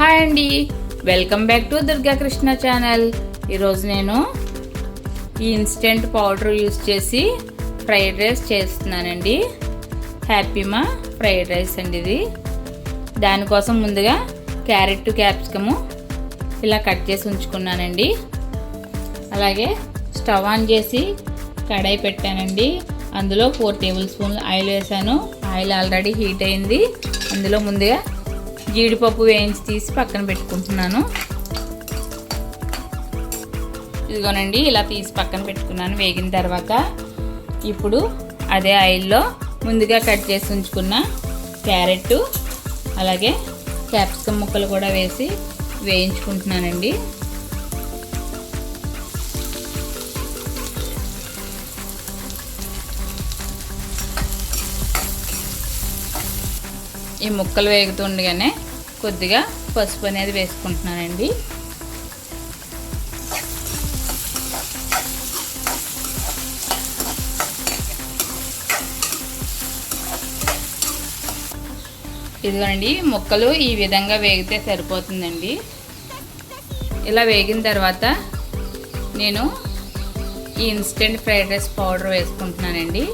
Hi అండి. Welcome back to Durga Krishna channel ఈరోజు నేను ఈ ఇన్స్టెంట్ పౌడర్ యూస్ చేసి ఫ్రైడ్ రైస్ చేస్తున్నానండి. హ్యాపీమా ఫ్రైడ్ రైస్ అండి ఇది. దానికోసం ముందుగా క్యారెట్ క్యాప్సికము ఇలా కట్ చేసి ఉంచుకున్నానండి. అలాగే స్టవ్ ఆన్ చేసి కడాయి పెట్టానండి. అందులో ఫోర్ టేబుల్ స్పూన్లు ఆయిల్ వేసాను. ఆయిల్ ఆల్రెడీ హీట్ అయింది. అందులో ముందుగా జీడిపప్పు వేయించి తీసి పక్కన పెట్టుకుంటున్నాను. ఇదిగోనండి ఇలా తీసి పక్కన పెట్టుకున్నాను. వేగిన తర్వాత ఇప్పుడు అదే ఆయిల్లో ముందుగా కట్ చేసి ఉంచుకున్న క్యారెట్ అలాగే క్యాప్సికమ్ ముక్కలు కూడా వేసి వేయించుకుంటున్నానండి. ఈ ముక్కలు వేగుతుండగానే కొద్దిగా పసుపు అనేది వేసుకుంటున్నానండి. ఇదిగోనండి ముక్కలు ఈ విధంగా వేగితే సరిపోతుందండి. ఇలా వేగిన తర్వాత నేను ఈ ఇన్స్టెంట్ ఫ్రైడ్ రైస్ పౌడర్ వేసుకుంటున్నానండి.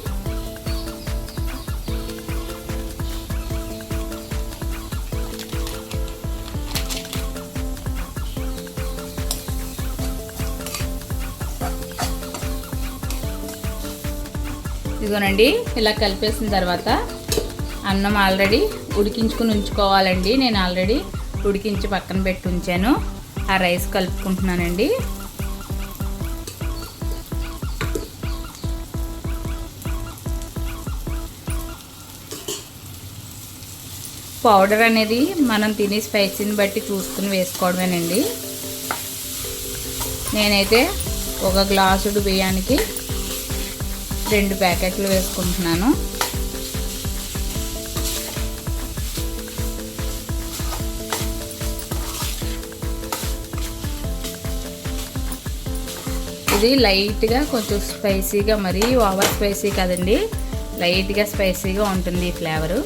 ఇదిగోనండి ఇలా కలిపేసిన తర్వాత అన్నం ఆల్రెడీ ఉడికించుకుని ఉంచుకోవాలండి. నేను ఆల్రెడీ ఉడికించి పక్కన పెట్టి ఉంచాను. ఆ రైస్ కలుపుకుంటున్నానండి. పౌడర్ అనేది మనం తినే స్పైసీని బట్టి చూసుకుని వేసుకోవడమేనండి. నేనైతే ఒక గ్లాసుడు బియ్యానికి రెండు ప్యాకెట్లు వేసుకుంటున్నాను. ఇది లైట్గా కొంచెం స్పైసీగా మరీ ఓవర్ స్పైసీ కదండి. లైట్గా స్పైసీగా ఉంటుంది ఈ ఫ్లేవరు.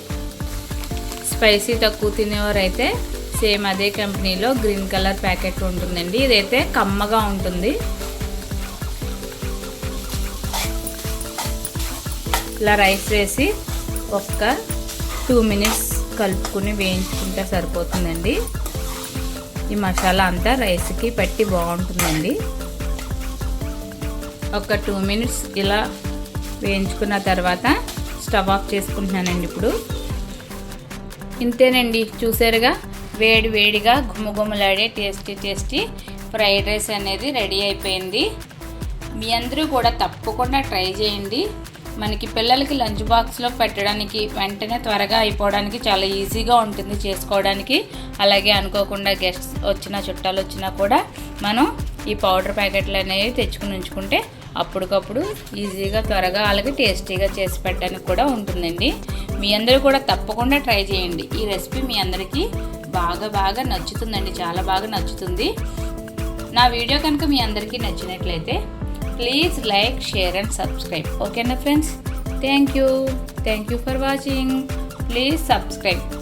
స్పైసీ తక్కువ తినేవారైతే అయితే సేమ్ అదే కంపెనీలో గ్రీన్ కలర్ ప్యాకెట్ ఉంటుందండి. ఇదైతే కమ్మగా ఉంటుంది. ఇలా రైస్ వేసి ఒక్క టూ మినిట్స్ కలుపుకుని వేయించుకుంటే సరిపోతుందండి. ఈ మసాలా అంతా రైస్కి పట్టి బాగుంటుందండి. ఒక టూ మినిట్స్ ఇలా వేయించుకున్న తర్వాత స్టవ్ ఆఫ్ చేసుకుంటున్నానండి ఇప్పుడు. ఇంతేనండి చూసారుగా? వేడి వేడిగా గుమ్మగుమ్మలాడే టేస్టీ టేస్టీ ఫ్రైడ్ రైస్ అనేది రెడీ అయిపోయింది. మీ అందరూ కూడా తప్పకుండా ట్రై చేయండి. మనకి పిల్లలకి లంచ్ బాక్స్లో పెట్టడానికి వెంటనే త్వరగా అయిపోవడానికి చాలా ఈజీగా ఉంటుంది చేసుకోవడానికి. అలాగే అనుకోకుండా గెస్ట్స్ వచ్చినా చుట్టాలు వచ్చినా కూడా మనం ఈ పౌడర్ ప్యాకెట్లు అనేవి తెచ్చుకుని ఉంచుకుంటే అప్పటికప్పుడు ఈజీగా త్వరగా అలాగే టేస్టీగా చేసి పెట్టడానికి కూడా ఉంటుందండి. మీ అందరూ కూడా తప్పకుండా ట్రై చేయండి. ఈ రెసిపీ మీ అందరికీ బాగా బాగా నచ్చుతుందండి. చాలా బాగా నచ్చుతుంది. నా వీడియో కనుక మీ అందరికీ నచ్చినట్లయితే Please like, share and subscribe. Okay na friends? Thank you. Thank you for watching. Please subscribe.